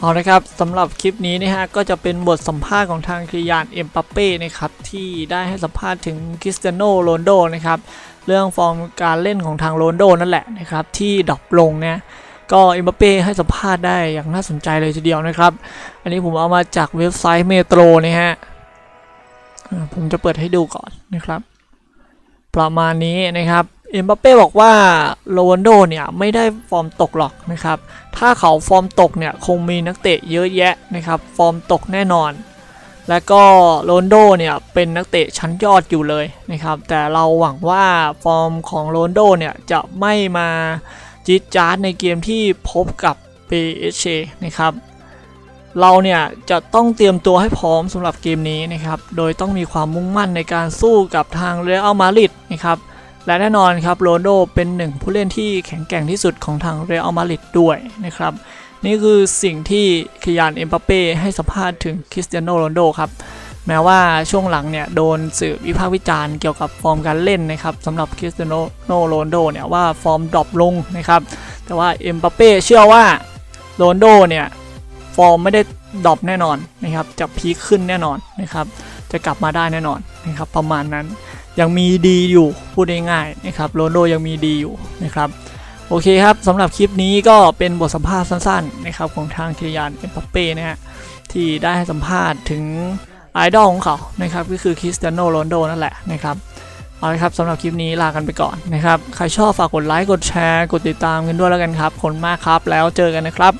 เอาละครับสำหรับคลิปนี้นะฮะก็จะเป็นบทสัมภาษณ์ของทางคริยานเอ็มปัปเป้นะครับที่ได้ให้สัมภาษณ์ถึงคริสเตียโนโรนโดนะครับเรื่องฟอร์มการเล่นของทางโรนโดนั่นแหละนะครับที่ดรอปลงเนี่ยก็เอ็มบัปเป้ให้สัมภาษณ์ได้อย่างน่าสนใจเลยทีเดียวนะครับ อันนี้ผมเอามาจากเว็บไซต์เมโตรนะฮะผมจะเปิดให้ดูก่อนนะครับ ประมาณนี้นะครับ เอ็มบัปเป้บอกว่าโรนลโดเนี่ยไม่ได้ฟอร์มตกหรอกนะครับ ถ้าเขาฟอร์มตกเนี่ยคงมีนักเตะเยอะแยะนะครับฟอร์มตกแน่นอน และก็โรนลโดเนี่ยเป็นนักเตะชั้นยอดอยู่เลยนะครับ แต่เราหวังว่าฟอร์มของโรนลโดเนี่ยจะไม่มาจี๊ดจ๊าดในเกมที่พบกับ PSG นะครับ เราเนี่ยจะต้องเตรียมตัวให้พร้อมสำหรับเกมนี้นะครับ โดยต้องมีความมุ่งมั่นในการสู้กับทางเรอัลมาดริดนะครับ และแน่นอนครับโรนโดเป็นหนึ่งผู้เล่นที่แข็งแกร่งที่สุดของทางเรอัลมาดริดด้วยนะครับ นี่คือสิ่งที่คิยานเอ็มบัปเป้ให้สัมภาษณ์ถึงคริสเตียโนโรนโดครับแม้ว่าช่วงหลังเนี่ยโดนสื่อวิพากษ์วิจารณ์เกี่ยวกับฟอร์มการเล่นนะครับสำหรับคริสเตียโนโรนโดเนี่ยว่าฟอร์มดรอปลงนะครับ แต่ว่าเอ็มบัปเป้เชื่อว่าโรนโดเนี่ยฟอร์มไม่ได้ดรอปแน่นอนนะครับจะพีคขึ้นแน่นอนนะครับจะกลับมาได้แน่นอนนะครับประมาณนั้น ยังมีดีอยู่พูดง่ายๆนะครับโรนโดยังมีดีอยู่นะครับโอเคครับสำหรับคลิปนี้ก็เป็นบทสัมภาษณ์สั้นๆนะครับของทางคิริยานเอ็มบัปเป้นะฮะที่ได้ให้สัมภาษณ์ถึงไอดอลของเขานะครับก็คือคริสเตียโนโรนโดนั่นแหละนะครับเอาละครับสำหรับคลิปนี้ลากันไปก่อนนะครับ ใครชอบฝากกดไลค์ กดแชร์ กดติดตามกันด้วยแล้วกันครับขอบคุณมากครับ แล้วเจอกันนะครับ